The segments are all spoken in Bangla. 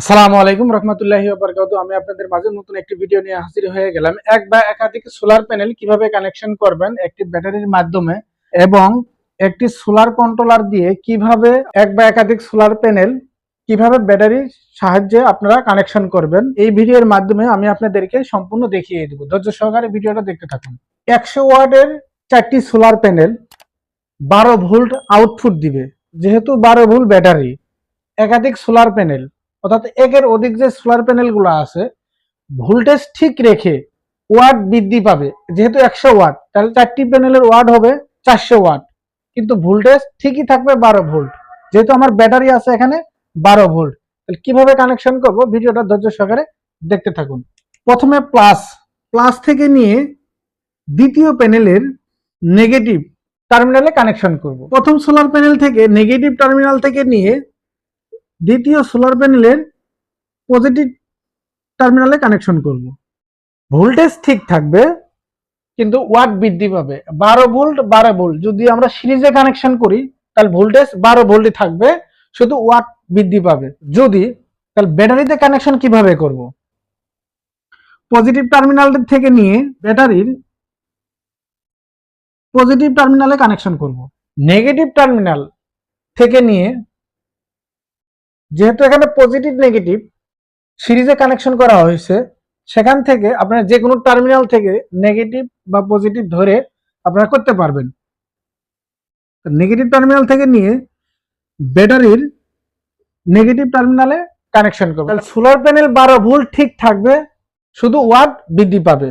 আসসালামু আলাইকুম রহমতুল্লাহি বারকাতু আমি আপনাদের মাঝে নতুন একটি ভিডিও নিয়ে হাজির হয়ে গেলাম। এক বা একাধিক সোলার প্যানেল কীভাবে কানেকশন করবেন একটি ব্যাটারির মাধ্যমে এবং একটি সোলার কন্ট্রোলার দিয়ে কীভাবে এক বা একাধিক সোলার প্যানেল কীভাবে ব্যাটারির সাহায্যে আপনারা কানেকশন করবেন, এই ভিডিওর মাধ্যমে আমি আপনাদেরকে সম্পূর্ণ দেখিয়ে দেবো। ধৈর্য সহকারে ভিডিওটা দেখতে থাকুন। একশো ওয়ার্ডের চারটি সোলার প্যানেল বারো ভোল্ট আউটপুট দিবে। যেহেতু বারো ভোল্ট ব্যাটারি একাধিক সোলার প্যানেল অর্থাৎ একের অধিক যে সোলার প্যানেলগুলো আছে ভোল্টেজ ঠিক রেখে ওয়াট বৃদ্ধি পাবে, যেহেতু একশো ওয়াট তাহলে চারটি প্যানেলের ওয়াট হবে চারশো ওয়াট কিন্তু ভোল্টেজ ঠিকই থাকবে বারো ভোল্ট যেহেতু আমার ব্যাটারি আছে এখানে বারো ভোল্ট তাহলে কীভাবে কানেকশন করব? ভিডিওটা ধৈর্য সহকারে দেখতে থাকুন। প্রথমে প্লাস প্লাস থেকে নিয়ে দ্বিতীয় প্যানেলের নেগেটিভ টার্মিনালে কানেকশন করব। প্রথম সোলার প্যানেল থেকে নেগেটিভ টার্মিনাল থেকে নিয়ে দ্বিতীয় সোলার প্যানেলের পজিটিভ টার্মিনালে কানেকশন করব। ভোল্টেজ ঠিক থাকবে, কিন্তু ওয়াট বৃদ্ধি পাবে। বারো ভোল্ট বারো ভোল্ট যদি আমরা সিরিজে কানেকশন করি, তাহলে ভোল্টেজ বারো ভোল্টই থাকবে, শুধু ওয়াট বৃদ্ধি পাবে। যদি, তাহলে ব্যাটারিতে কানেকশন কীভাবে করব? পজিটিভ টার্মিনাল থেকে নিয়ে ব্যাটারির পজিটিভ টার্মিনালে কানেকশন করব। নেগেটিভ টার্মিনাল থেকে নিয়ে যেহেতু এখানে পজিটিভ নেগেটিভ সিরিজে কানেকশন করা হয়েছে, সেখান থেকে আপনারা যে কোনো টার্মিনাল থেকে নেগেটিভ বা পজিটিভ ধরে আপনারা করতে পারবেন। নেগেটিভ টার্মিনাল থেকে নিয়ে ব্যাটারির নেগেটিভ টার্মিনালে কানেকশন করবেন। সোলার প্যানেল বারো ভোল্ট ঠিক থাকবে, শুধু ওয়াট বৃদ্ধি পাবে।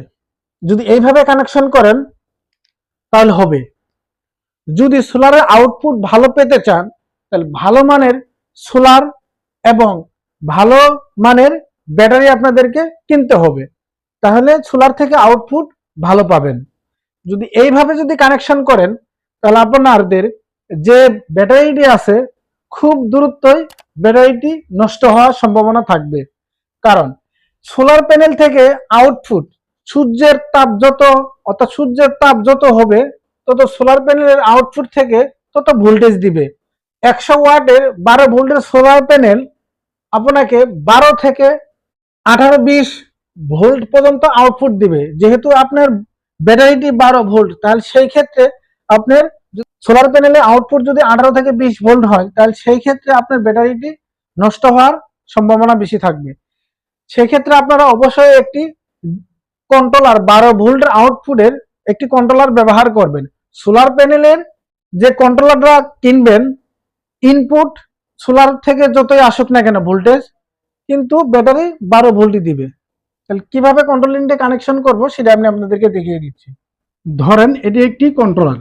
যদি এইভাবে কানেকশন করেন, তাহলে হবে। যদি সোলারের আউটপুট ভালো পেতে চান, তাহলে ভালো মানের সোলার এবং ভালো মানের ব্যাটারি আপনাদেরকে কিনতে হবে। তাহলে সোলার থেকে আউটপুট ভালো পাবেন। যদি এইভাবে যদি কানেকশন করেন, তাহলে আপনাদের যে ব্যাটারিটি আছে, খুব দূরত্বই ব্যাটারিটি নষ্ট হওয়ার সম্ভাবনা থাকবে। কারণ সোলার প্যানেল থেকে আউটপুট সূর্যের তাপ যত, অর্থাৎ সূর্যের তাপ যত হবে, তত সোলার প্যানেলের আউটপুট থেকে তত ভোল্টেজ দিবে। একশো ওয়াটের বারো ভোল্টের সোলার প্যানেল আপনাকে বারো থেকে আঠারো বিশ ভোল্ট পর্যন্ত আউটপুট দিবে। যেহেতু আপনার ব্যাটারিটি বারো ভোল্ট, তাহলে সেই ক্ষেত্রে আপনার সোলার প্যানেলে আউটপুট যদি আঠারো থেকে বিশ ভোল্ট হয়, তাহলে সেই ক্ষেত্রে আপনার ব্যাটারিটি নষ্ট হওয়ার সম্ভাবনা বেশি থাকবে। সেই ক্ষেত্রে আপনারা অবশ্যই একটি কন্ট্রোলার বারো ভোল্টের আউটপুটের একটি কন্ট্রোলার ব্যবহার করবেন। সোলার প্যানেলের যে কন্ট্রোলারটা কিনবেন ইনপুট সোলার থেকে যতই আসুক না কেন ভোল্টেজ কিন্তু ব্যাটারি বারো ভোল্টই দিবে। তাহলে কীভাবে কন্ট্রোল ইনটে কানেকশন করব সেটা আমি আপনাদেরকে দেখিয়ে দিচ্ছি। ধরেন এটি একটি কন্ট্রোলার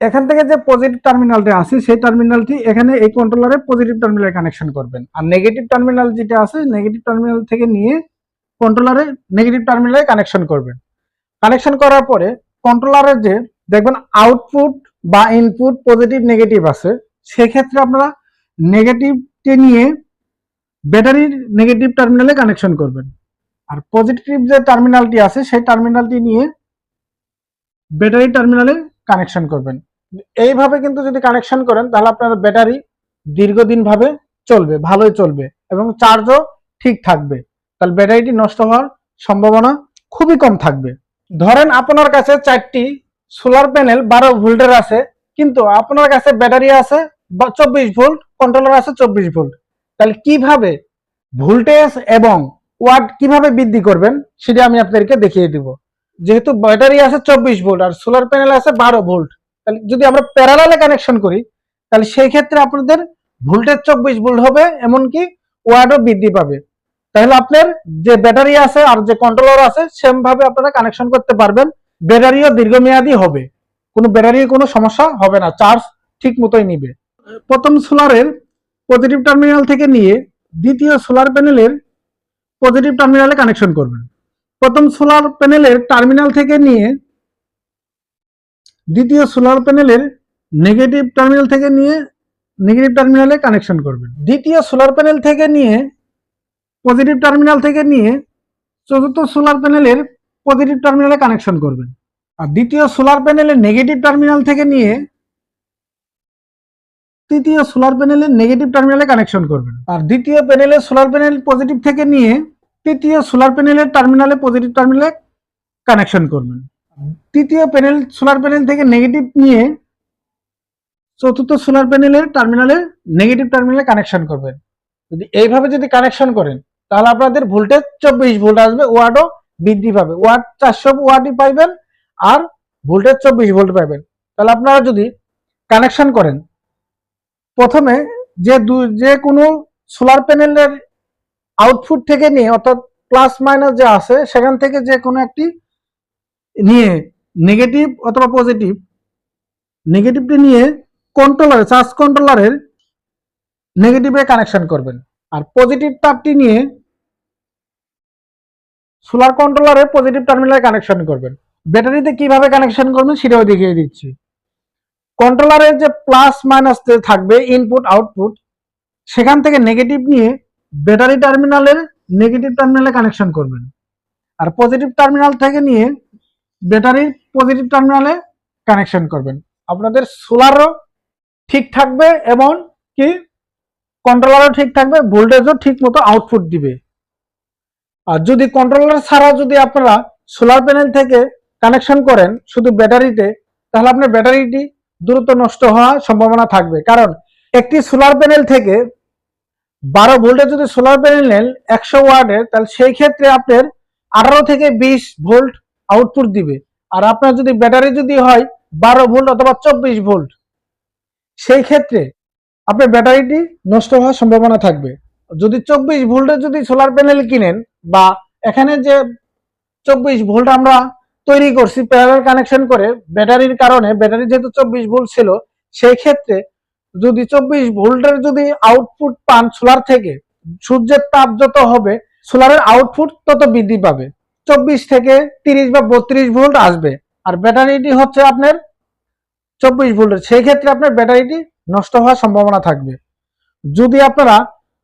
এখান থেকে যে পজিটিভ টার্মিনালটি আছে, সেই টার্মিনালটি এখানে এই কন্ট্রোলারে পজিটিভ টার্মিনালে কানেকশন করবেন। আর নেগেটিভ টার্মিনাল যেটা আছে নেগেটিভ টার্মিনাল থেকে নিয়ে কন্ট্রোলারে নেগেটিভ টার্মিনালে কানেকশন করবেন। কানেকশন করার পরে কন্ট্রোলারের যে, দেখবেন আউটপুট বা ইনপুট পজিটিভ নেগেটিভ আছে। সেক্ষেত্রে আপনারা নেগেটিভকে নিয়ে ব্যাটারির নেগেটিভ টার্মিনালে কানেকশন করবেন। আর পজিটিভ যে টার্মিনালটি আছে, সেই টার্মিনালটি নিয়ে ব্যাটারি টার্মিনালে কানেকশন করবেন। এইভাবে কিন্তু যদি কানেকশন করেন, তাহলে আপনার ব্যাটারি দীর্ঘদিন ভাবে চলবে, ভালোই চলবে এবং চার্জও ঠিক থাকবে। তাহলে ব্যাটারিটি নষ্ট হওয়ার সম্ভাবনা খুবই কম থাকবে। ধরেন আপনার কাছে চারটি সোলার প্যানেল বারো ভোল্টের আছে, কিন্তু আপনার কাছে ব্যাটারি আছে চব্বিশ ভোল্ট কন্ট্রোলার আছে চব্বিশ ভোল্ট। তাহলে কীভাবে ভোল্টেজ এবং ওয়াট কীভাবে বৃদ্ধি করবেন, সেটা আমি আপনাদেরকে দেখিয়ে দিব। যেহেতু ব্যাটারি আছে চব্বিশ ভোল্ট আর সোলার প্যানেল আছে বারো ভোল্ট, তাহলে যদি আমরা প্যারালালে কানেকশন করি, তাহলে সেই ক্ষেত্রে আপনাদের ভোল্টেজ চব্বিশ ভোল্ট হবে, এমনকি ওয়াটও বৃদ্ধি পাবে। তাহলে আপনার যে ব্যাটারি আছে আর যে কন্ট্রোলার আছে সেম ভাবে আপনারা কানেকশন করতে পারবেন, ব্যাটারিও দীর্ঘমেয়াদী হবে। কোনো ব্যাটারির কোনো সমস্যা হবে না চার্জ ঠিক মতোই নিবে। প্রথম সোলারের পজিটিভ টার্মিনাল থেকে নিয়ে দ্বিতীয় সোলার প্যানেলের পজিটিভ টার্মিনালে কানেকশন করবেন। প্রথম সোলার প্যানেলের টার্মিনাল থেকে নিয়ে দ্বিতীয় সোলার প্যানেলের নেগেটিভ টার্মিনাল থেকে নিয়ে নেগেটিভ টার্মিনালে কানেকশন করবেন। দ্বিতীয় সোলার প্যানেল থেকে নিয়ে পজিটিভ টার্মিনাল থেকে নিয়ে চতুর্থ সোলার প্যানেলের পজিটিভ টার্মিনালে কানেকশন করবেন। আর দ্বিতীয় সোলার প্যানেলের নেগেটিভ টার্মিনাল থেকে নিয়ে তৃতীয় সোলার প্যানেলের নেগেটিভ টার্মিনালে কানেকশন করবেন। আর দ্বিতীয় প্যানেলে সোলার প্যানেল পজিটিভ থেকে নিয়ে তৃতীয় সোলার প্যানেলের টার্মিনালে পজিটিভ টার্মিনালে কানেকশন করবেন। তৃতীয় প্যানেল সোলার প্যানেল থেকে নেগেটিভ নিয়ে চতুর্থ সোলার প্যানেলের টার্মিনালে নেগেটিভ টার্মিনালে কানেকশন করবেন। যদি এইভাবে যদি কানেকশন করেন, তাহলে আপনাদের ভোল্টেজ চব্বিশ ভোল্ট আসবে ওয়াটও বৃদ্ধি পাবে। ওয়াট চারশো ওয়াটই পাইবেন, আর ভোল্টেজ চব্বিশ ভোল্ট পাবেন তাহলে আপনারা যদি কানেকশন করেন প্রথমে যে যে কোনো সোলার প্যানেলের আউটপুট থেকে নিয়ে, অর্থাৎ প্লাস মাইনাস যে আছে, সেখান থেকে যে কোনো একটি নিয়ে নেগেটিভ অথবা পজিটিভ নেগেটিভটি নিয়ে কন্ট্রোলারে চার্জ কন্ট্রোলারের নেগেটিভে কানেকশন করবেন। আর পজিটিভ তারটি নিয়ে সোলার কন্ট্রোলারে পজিটিভ টার্মিনালে কানেকশন করবেন। ব্যাটারিতে কীভাবে কানেকশন করবেন, সেটাও দেখিয়ে দিচ্ছি। কন্ট্রোলারের যে প্লাস মাইনাস থাকবে ইনপুট আউটপুট সেখান থেকে নেগেটিভ নিয়ে ব্যাটারি টার্মিনালের নেগেটিভ টার্মিনালে কানেকশন করবেন। আর পজিটিভ টার্মিনাল থেকে নিয়ে ব্যাটারির পজিটিভ টার্মিনালে কানেকশন করবেন। আপনাদের সোলারও ঠিক থাকবে এবং কি? কন্ট্রোলারও ঠিক থাকবে ভোল্টেজও ঠিক মতো আউটপুট দিবে। আর যদি কন্ট্রোলার ছাড়া যদি আপনারা সোলার প্যানেল থেকে কানেকশন করেন শুধু ব্যাটারিতে তাহলে আপনার ব্যাটারিটি দ্রুত নষ্ট হওয়ার সম্ভাবনা থাকবে। কারণ একটি সোলার প্যানেল থেকে বারো ভোল্টের যদি সোলার প্যানেল নেন একশো ওয়াটের, তাহলে সেই ক্ষেত্রে আপনার আঠারো থেকে বিশ ভোল্ট আউটপুট দিবে। আর আপনার যদি ব্যাটারি যদি হয় বারো ভোল্ট অথবা চব্বিশ ভোল্ট সেই ক্ষেত্রে আপনার ব্যাটারিটি নষ্ট হওয়ার সম্ভাবনা থাকবে। যদি চব্বিশ ভোল্টের যদি সোলার প্যানেল কিনেন বা এখানে যে চব্বিশ ভোল্ট আমরা তৈরি করছি প্যারাল কানেকশন করে ব্যাটারির কারণে, ব্যাটারি যেহেতু চব্বিশ ভোল্ট ছিল সেই ক্ষেত্রে যদি চব্বিশ ভোল্টের যদি আউটপুট পান সোলার থেকে, সূর্যের তাপ যত হবে সোলারের আউটপুট তত বৃদ্ধি পাবে। চব্বিশ থেকে তিরিশ বা বত্রিশ ভোল্ট আসবে, আর ব্যাটারিটি হচ্ছে আপনার চব্বিশ ভোল্টের সেই ক্ষেত্রে আপনার ব্যাটারিটি নষ্ট হওয়ার সম্ভাবনা থাকবে। যদি আপনারা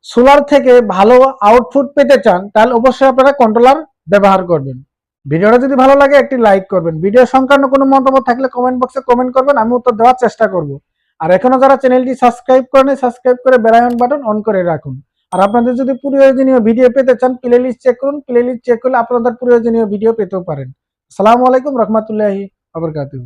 সোলার থেকে ভালো আউটপুট পেতে চান, তাহলে অবশ্যই আপনারা কন্ট্রোলার ব্যবহার করবেন। ভিডিওটা যদি ভালো লাগে, একটি লাইক করবেন। ভিডিও সংক্রান্ত কোনো মন্তব্য থাকলে কমেন্ট বক্সে কমেন্ট করবেন, আমি উত্তর দেওয়ার চেষ্টা করব। আর এখনও যারা চ্যানেলটি সাবস্ক্রাইব করেন সাবস্ক্রাইব করে বেলায়ন বাটন অন করে রাখুন। আর আপনাদের যদি প্রয়োজনীয় ভিডিও পেতে চান প্লে লিস্ট চেক করুন। প্লে লিস্ট চেক করলে আপনাদের প্রয়োজনীয় ভিডিও পেতেও পারেন। আসসালামু আলাইকুম রহমতুল্লাহি আবরকাতুহ